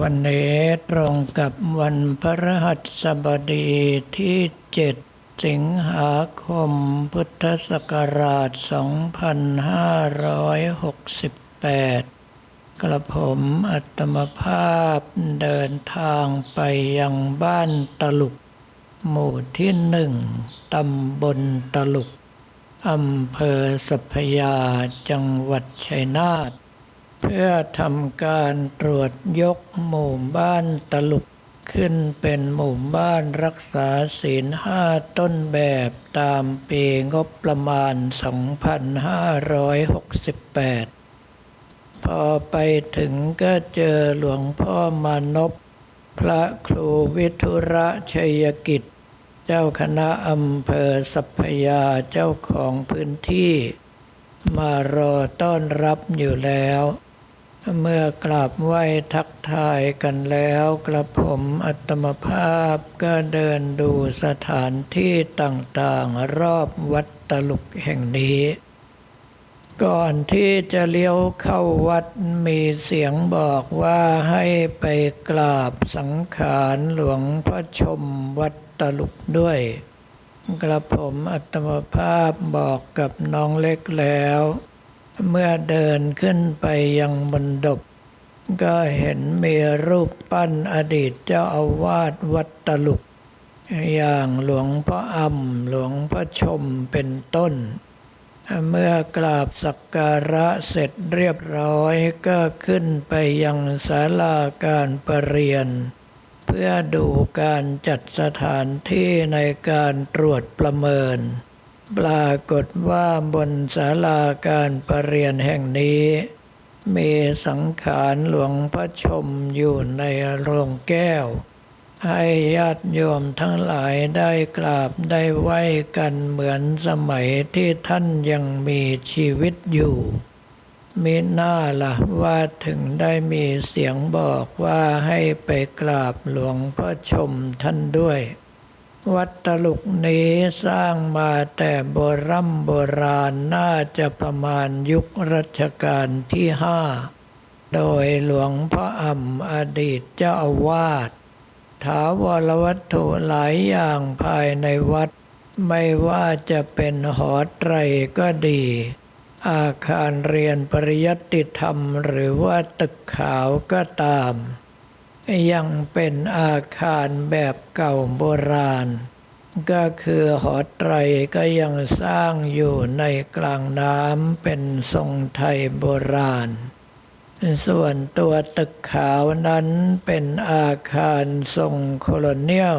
วันนี้ตรงกับวันพระหัสบดีที่เจ็ดสิงหาคมพุทธศักราช 2568 กระผมอัตมภาพเดินทางไปยังบ้านตลุก หมู่ที่หนึ่งตำบลตลุก อำเภอสัพยาจังหวัดชัยนาท เพื่อทำการตรวจยกหมู่บ้านตลุกขึ้นเป็นหมู่บ้านรักษาศีลห้าต้นแบบตามปีงบประมาณ 2568 พอไปถึงก็เจอหลวงพ่อมานพพระครูวิทุระชัยกิจ เจ้าคณะอำเภอสัพพยาเจ้าของพื้นที่ มารอต้อนรับอยู่แล้ว เมื่อกราบไหว้ทักทายกันแล้วกระผมอัตมภาพก็เดินดูสถานที่ต่างๆ รอบวัดตลุกแห่งนี้ ก่อนที่จะเลี้ยวเข้าวัดมีเสียงบอกว่าให้ไปกราบสังขารหลวงพ่อชมวัดตลุกด้วย กระผมอัตมภาพบอกกับน้องเล็กแล้ว เมื่อเดินขึ้นไปยังบนดบ ก็เห็นมีรูปปั้นอดีตเจ้าอาวาสวัดตลุก อย่างหลวงพ่ออ่ำหลวงพ่อชมเป็นต้น เมื่อกราบสักการะเสร็จเรียบร้อยก็ขึ้นไปยังศาลาการประเรียน เพื่อดูการจัดสถานที่ในการตรวจประเมิน ปรากฏว่าบนศาลาการประเรียนแห่งนี้ มีสังขารหลวงพ่อชมอยู่ในโรงแก้ว ให้ญาติโยมทั้งหลายได้กราบได้ไหว้กันเหมือนสมัยที่ท่านยังมีชีวิตอยู่มิน่าละว่าถึงได้มีเสียงบอกว่าให้ไปกราบหลวงพ่อชมท่านด้วย วัดตลุกนี้สร้างมาแต่โบรโบราณน่าจะประมาณยุครัชกาลที่ห้า โดยหลวงพ่ออ่ำอดีตเจ้าอาวาสถาวรวัตถุหลายอย่างภายในวัด ไม่ว่าจะเป็นหอไตรก็ดี อาคารเรียนปริยัติธรรมหรือว่าตึกขาวก็ตาม ยังเป็นอาคารแบบเก่าโบราณ ก็คือหอไตรก็ยังสร้างอยู่ในกลางน้ำเป็นทรงไทยโบราณ ส่วนตัวตึกขาวนั้นเป็นอาคารทรงโคลเนียล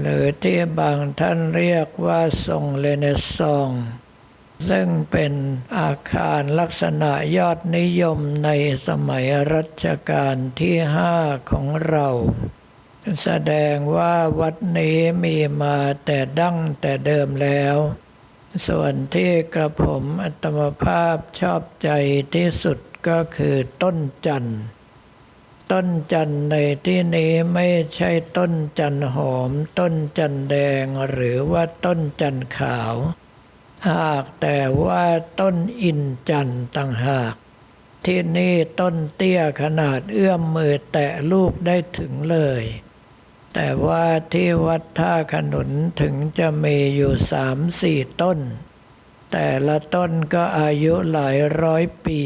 หรือที่บางท่านเรียกว่าทรงเรเนซองส์ ซึ่งเป็นอาคารลักษณะยอดนิยมในสมัยรัชกาลที่ห้าของเรา แสดงว่าวัดนี้มีมาแต่ดั้งแต่เดิมแล้ว ส่วนที่กระผมอัตมภาพชอบใจที่สุดก็คือต้นจันทร์ต้นจันทร์ในที่นี้ไม่ใช่ต้นจันทร์หอม ต้นจันทร์แดงหรือว่าต้นจันทร์ขาว หากแต่ว่าต้นอินจันต่างหาก ที่นี่ต้นเตี้ยขนาดเอื้อมมือแตะลูกได้ถึงเลย แต่ว่าที่วัดท่าขนุนถึงจะมีอยู่สามสี่ต้น แต่ละต้นก็อายุหลายร้อยปี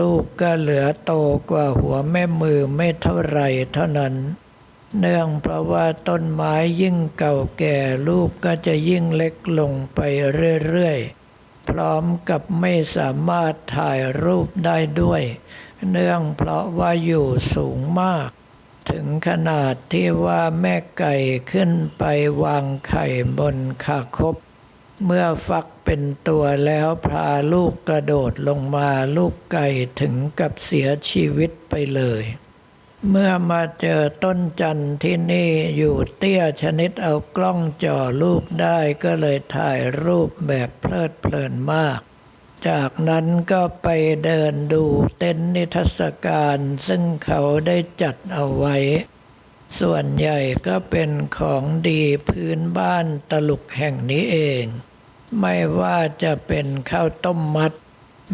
ลูกก็เหลือโตกว่าหัวแม่มือไม่เท่าไรเท่านั้น เนื่องเพราะว่าต้นไม้ยิ่งเก่าแก่ลูกก็จะยิ่งเล็กลงไปเรื่อยๆ พร้อมกับไม่สามารถถ่ายรูปได้ด้วย เนื่องเพราะว่าอยู่สูงมาก ถึงขนาดที่ว่าแม่ไก่ขึ้นไปวางไข่บนคาคบ เมื่อฟักเป็นตัวแล้วพาลูกกระโดดลงมาลูกไก่ถึงกับเสียชีวิตไปเลย เมื่อมาเจอต้นจันทร์ที่นี่อยู่เตี้ยชนิดเอากล้องจ่อลูกได้ก็เลยถ่ายรูปแบบเพลิดเพลินมาก จากนั้นก็ไปเดินดูเต็นท์นิทรรศการ ซึ่งเขาได้จัดเอาไว้ ส่วนใหญ่ก็เป็นของดีพื้นบ้านตลุกแห่งนี้เอง ไม่ว่าจะเป็นข้าวต้มมัด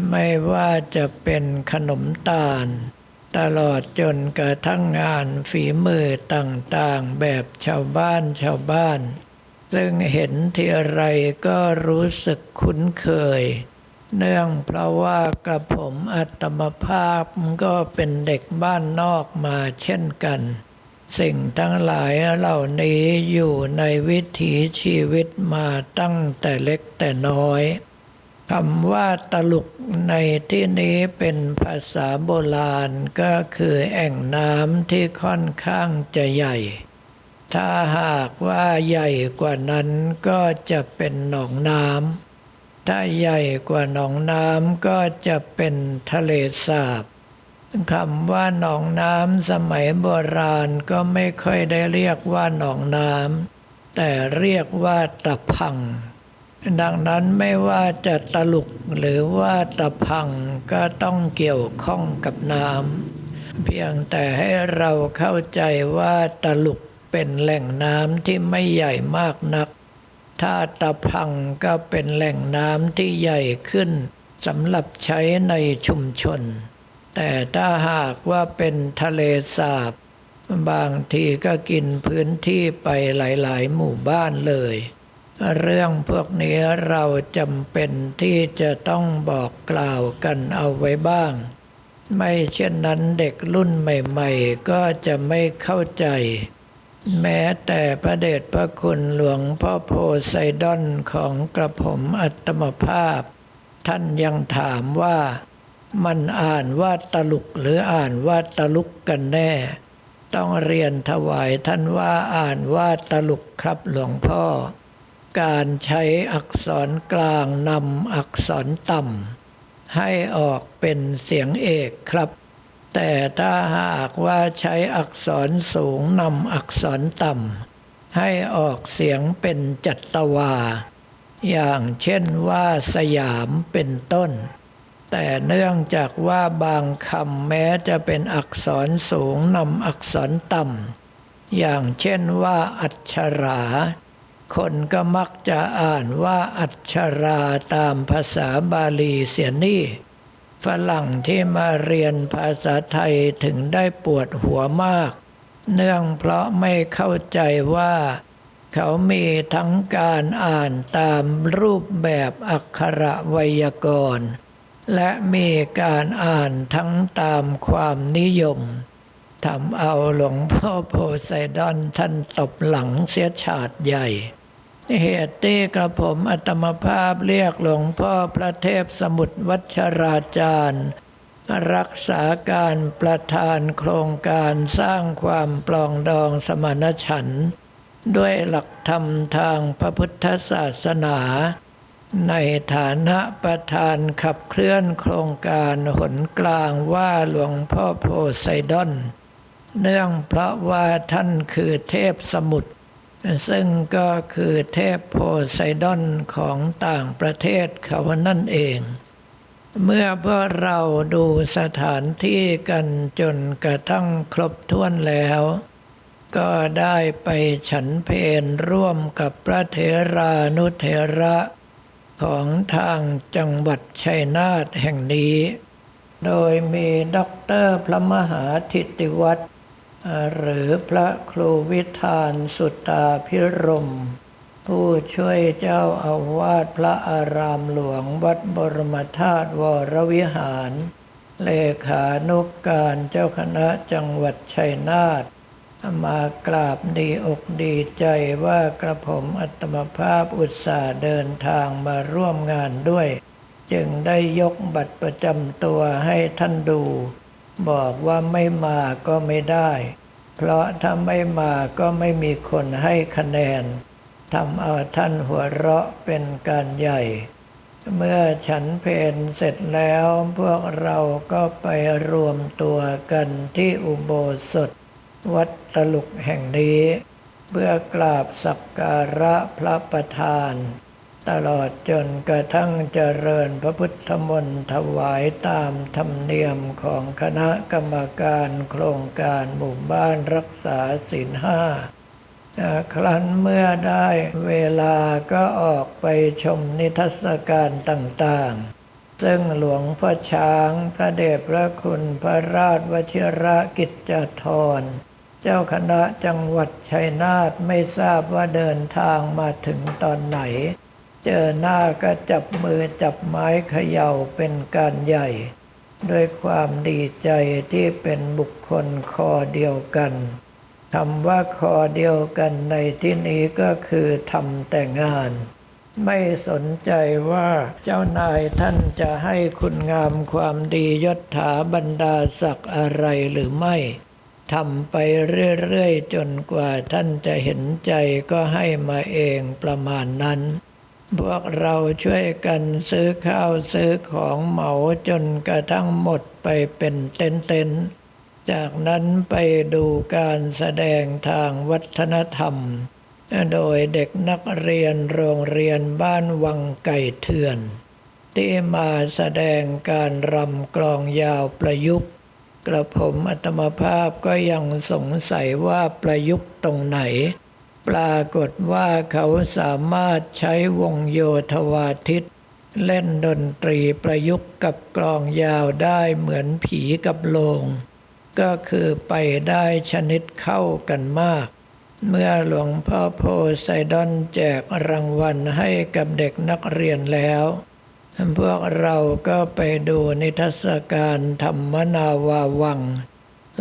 ไม่ว่าจะเป็นขนมตาล ตลอดจนกระทั่งงานฝีมือต่างๆ แบบชาวบ้านชาวบ้าน ซึ่งเห็นทีไรก็รู้สึกคุ้นเคย เนื่องเพราะว่ากระผมอัตมภาพก็เป็นเด็กบ้านนอกมาเช่นกัน สิ่งทั้งหลายเหล่านี้อยู่ในวิถีชีวิตมาตั้งแต่เล็กแต่น้อย คำว่าตลุกในที่นี้เป็นภาษาโบราณก็คือแอ่งน้ำที่ค่อนข้างจะใหญ่ ถ้าหากว่าใหญ่กว่านั้นก็จะเป็นหนองน้ำ ถ้าใหญ่กว่าหนองน้ำก็จะเป็นทะเลสาบคำว่าหนองน้ำสมัยโบราณก็ไม่ค่อยได้เรียกว่าหนองน้ำแต่เรียกว่าตะพัง ดังนั้นไม่ว่าจะตลุกหรือว่าตะพังก็ต้องเกี่ยวข้องกับน้ำเพียงแต่ให้เราเข้าใจว่าตลุกเป็นแหล่งน้ำที่ไม่ใหญ่มากนัก ถ้าตะพังก็เป็นแหล่งน้ำที่ใหญ่ขึ้นสำหรับใช้ในชุมชน แต่ถ้าหากว่าเป็นทะเลสาบ บางทีก็กินพื้นที่ไปหลาย ๆ หมู่บ้านเลย เรื่องพวกนี้เราจำเป็นที่จะต้องบอกกล่าวกันเอาไว้บ้าง ไม่เช่นนั้นเด็กรุ่นใหม่ๆ ก็จะไม่เข้าใจ แม้แต่พระเดชพระคุณหลวงพ่อโพไซดอนของกระผมอัตมภาพ ท่านยังถามว่ามันอ่านว่าตลุกหรืออ่านว่าตลุกกันแน่ ต้องเรียนถวายท่านว่าอ่านว่าตลุกครับหลวงพ่อ การใช้อักษรกลางนำอักษรต่ำให้ออกเป็นเสียงเอกครับ แต่ถ้าหากว่าใช้อักษรสูงนำอักษรต่ำให้ออกเสียงเป็นจัตวา อย่างเช่นว่าสยามเป็นต้น แต่เนื่องจากว่าบางคำแม้จะเป็นอักษรสูงนำอักษรต่ำอย่างเช่นว่าอัชฉรา คนก็มักจะอ่านว่าอัชฉราตามภาษาบาลีเสียนี่ ฝรั่งที่มาเรียนภาษาไทยถึงได้ปวดหัวมาก เนื่องเพราะไม่เข้าใจว่า เขามีทั้งการอ่านตามรูปแบบอักขระไวยากรณ์ และมีการอ่านทั้งตามความนิยมทำเอาหลวงพ่อโพไซดอนท่านตบหลังเสียฉาดใหญ่ เหตุที่กระผมอัตมภาพเรียกหลวงพ่อพระเทพสมุทรวัชราจารย์ รักษาการประธานโครงการสร้างความปลองดองสมานฉันท์ด้วยหลักธรรมทางพระพุทธศาสนา ในฐานะประธานขับเคลื่อนโครงการหนกลางว่าหลวงพ่อโพไซดอน เนื่องเพราะว่าท่านคือเทพสมุทร ซึ่งก็คือเทพโพไซดอนของต่างประเทศเขานั่นเอง เมื่อพวกเราดูสถานที่กันจนกระทั่งครบถ้วนแล้ว ก็ได้ไปฉันเพนร่วมกับพระเถรานุเถระของทางจังหวัดชัยนาทแห่งนี้ โดยมีด็อกเตอร์พระมหาทิติวัตร หรือพระครูวิธานสุตตาพิรม ผู้ช่วยเจ้าอาวาสพระอารามหลวงวัดบรมธาตุวรวิหาร เลขานุกการเจ้าคณะจังหวัดชัยนาทมากราบดีอกดีใจว่ากระผมอัตมภาพอุตส่าห์เดินทางมาร่วมงานด้วย จึงได้ยกบัตรประจำตัวให้ท่านดู บอกว่าไม่มาก็ไม่ได้ เพราะถ้าไม่มาก็ไม่มีคนให้คะแนนทำเอาท่านหัวเราะเป็นการใหญ่ เมื่อฉันเพนเสร็จแล้วพวกเราก็ไปรวมตัวกันที่อุโบสถ วัดตลุกแห่งนี้ เพื่อกราบสักการะพระประธาน ตลอดจนกระทั่งเจริญพระพุทธมนต์ถวายตามธรรมเนียมของคณะกรรมการโครงการหมู่บ้านรักษาศีลห้า ครั้นเมื่อได้เวลาก็ออกไปชมนิทรรศการต่างๆ ซึ่งหลวงพ่อช้างพระเดชพระคุณพระราชวชิระกิจจธรเจ้าคณะจังหวัดชัยนาทไม่ทราบว่าเดินทางมาถึงตอนไหน เจอหน้าก็จับมือจับไม้เขย่าเป็นการใหญ่ ด้วยความดีใจที่เป็นบุคคลคอเดียวกันคำว่าคอเดียวกันในที่นี้ก็คือทำแต่งาน ไม่สนใจว่าเจ้านายท่านจะให้คุณงามความดียศถาบรรดาศักดิ์อะไรหรือไม่ทำไปเรื่อยๆจนกว่าท่านจะเห็นใจก็ให้มาเองประมาณนั้น พวกเราช่วยกันซื้อข้าวซื้อของเหมาจนกระทั่งหมดไปเป็นเต็นๆจากนั้นไปดูการแสดงทางวัฒนธรรม โดยเด็กนักเรียนโรงเรียนบ้านวังไก่เถื่อน ที่มาแสดงการรำกลองยาวประยุกต์ กระผมอัตมภาพก็ยังสงสัยว่าประยุกต์ตรงไหน ปรากฏว่าเขาสามารถใช้วงโยธวาทิต เล่นดนตรีประยุกต์กับกลองยาวได้เหมือนผีกับโลง ก็คือไปได้ชนิดเข้ากันมาก เมื่อหลวงพ่อโพไซดอนแจกรางวัลให้กับเด็กนักเรียนแล้ว พวกเราก็ไปดูนิทรรศการธรรมนาวาวัง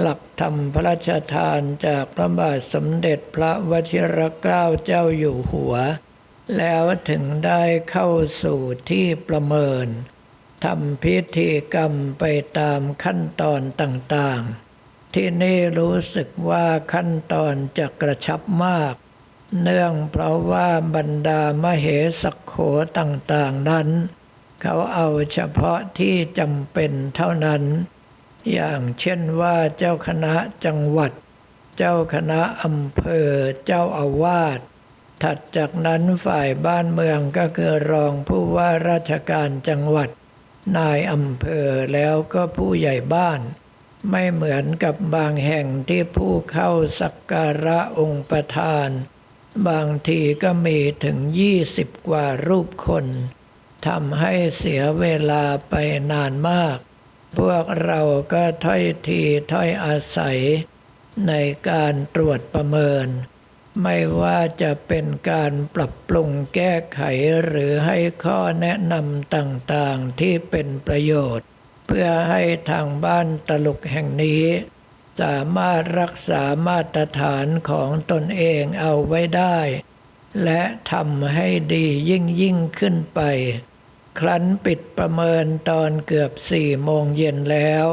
หลักธรรมพระราชทานจากพระบาทสมเด็จพระวชิรเกล้าเจ้าอยู่หัว แล้วถึงได้เข้าสู่ที่ประเมินทำพิธีกรรมไปตามขั้นตอนต่างๆ ที่นี่รู้สึกว่าขั้นตอนจะกระชับมาก เนื่องเพราะว่าบรรดามเหสักโขต่างๆนั้น เขาเอาเฉพาะที่จำเป็นเท่านั้น อย่างเช่นว่าเจ้าคณะจังหวัด เจ้าคณะอำเภอ เจ้าอาวาส ถัดจากนั้นฝ่ายบ้านเมืองก็คือรองผู้ว่าราชการจังหวัด นายอำเภอแล้วก็ผู้ใหญ่บ้าน ไม่เหมือนกับบางแห่งที่ผู้เข้าสักการะองค์ประธาน บางทีก็มีถึงยี่สิบกว่ารูปคนทำให้เสียเวลาไปนานมาก พวกเราก็ถ้อยทีถ้อยอาศัย ในการตรวจประเมิน ไม่ว่าจะเป็นการปรับปรุงแก้ไขหรือให้ข้อแนะนำต่างๆที่เป็นประโยชน์ เพื่อให้ทางบ้านตลุกแห่งนี้ สามารถรักษามาตรฐานของตนเองเอาไว้ได้ และทำให้ดียิ่งยิ่งขึ้นไป ครั้นปิดประเมินตอนเกือบสี่โมงเย็นแล้ว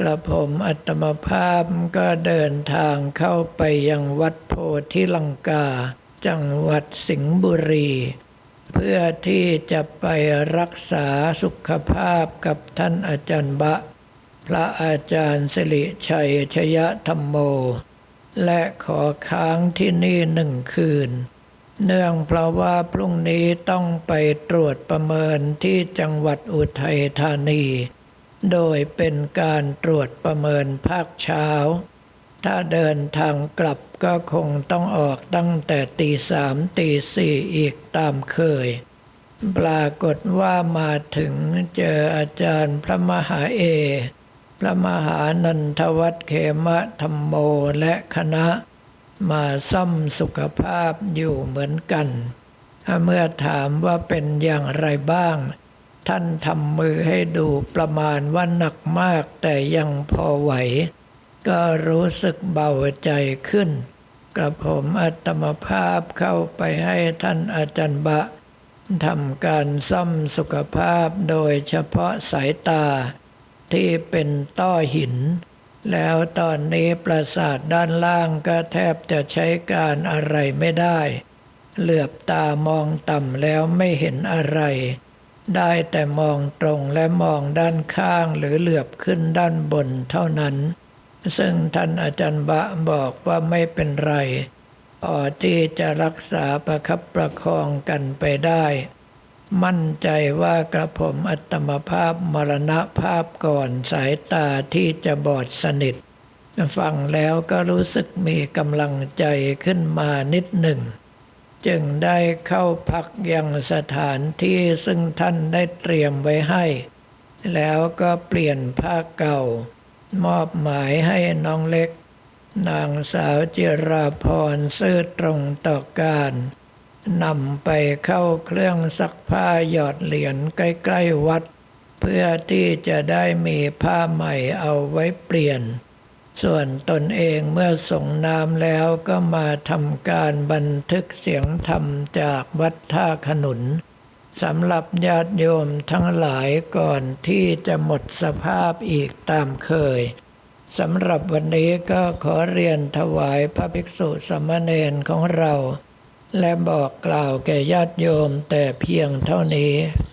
กระผมอัตมภาพก็เดินทางเข้าไปยังวัดโพธิลังกา จังหวัดสิงห์บุรี เพื่อที่จะไปรักษาสุขภาพกับท่านอาจารย์บะ พระอาจารย์สิริชัยชยธรรมโม และขอค้างที่นี่หนึ่งคืน เนื่องเพราะว่าพรุ่งนี้ต้องไปตรวจประเมินที่จังหวัดอุทัยธานี โดยเป็นการตรวจประเมินภาคเช้า ถ้าเดินทางกลับก็คงต้องออกตั้งแต่ตีสามตีสี่อีกตามเคย ปรากฏว่ามาถึงเจออาจารย์พระมหาเอ พระมหานันทวัฒน์เขมะธรรมโมและคณะ มาซ่อมสุขภาพอยู่เหมือนกันเมื่อถามว่าเป็นอย่างไรบ้าง ท่านทำมือให้ดูประมาณว่าหนักมากแต่ยังพอไหว ก็รู้สึกเบาใจขึ้น กระผมอัตมภาพเข้าไปให้ท่านอาจารย์บะทำการซ่อมสุขภาพโดยเฉพาะสายตาที่เป็นต้อหิน แล้วตอนนี้ประสาทด้านล่างก็แทบจะใช้การอะไรไม่ได้ เหลือบตามองต่ำแล้วไม่เห็นอะไร ได้แต่มองตรงและมองด้านข้างหรือเหลือบขึ้นด้านบนเท่านั้น ซึ่งท่านอาจารย์บะบอกว่าไม่เป็นไรพอที่จะรักษาประคับประคองกันไปได้ มั่นใจว่ากระผมอัตมภาพมรณภาพก่อนสายตาที่จะบอดสนิท ฟังแล้วก็รู้สึกมีกำลังใจขึ้นมานิดหนึ่ง จึงได้เข้าพักยังสถานที่ซึ่งท่านได้เตรียมไว้ให้ แล้วก็เปลี่ยนผ้าเก่า มอบหมายให้น้องเล็ก นางสาวจิราพรซื่อตรงต่อการ นำไปเข้าเครื่องซักผ้าหยอดเหรียญใกล้ๆวัด เพื่อที่จะได้มีผ้าใหม่เอาไว้เปลี่ยน ส่วนตนเองเมื่อส่งน้ำแล้วก็มาทำการบันทึกเสียงธรรมจากวัดท่าขนุนสำหรับญาติโยมทั้งหลายก่อนที่จะหมดสภาพอีกตามเคยสำหรับวันนี้ก็ขอเรียนถวายพระภิกษุสามเณรของเรา และบอกกล่าวแก่ญาติโยมแต่เพียงเท่านี้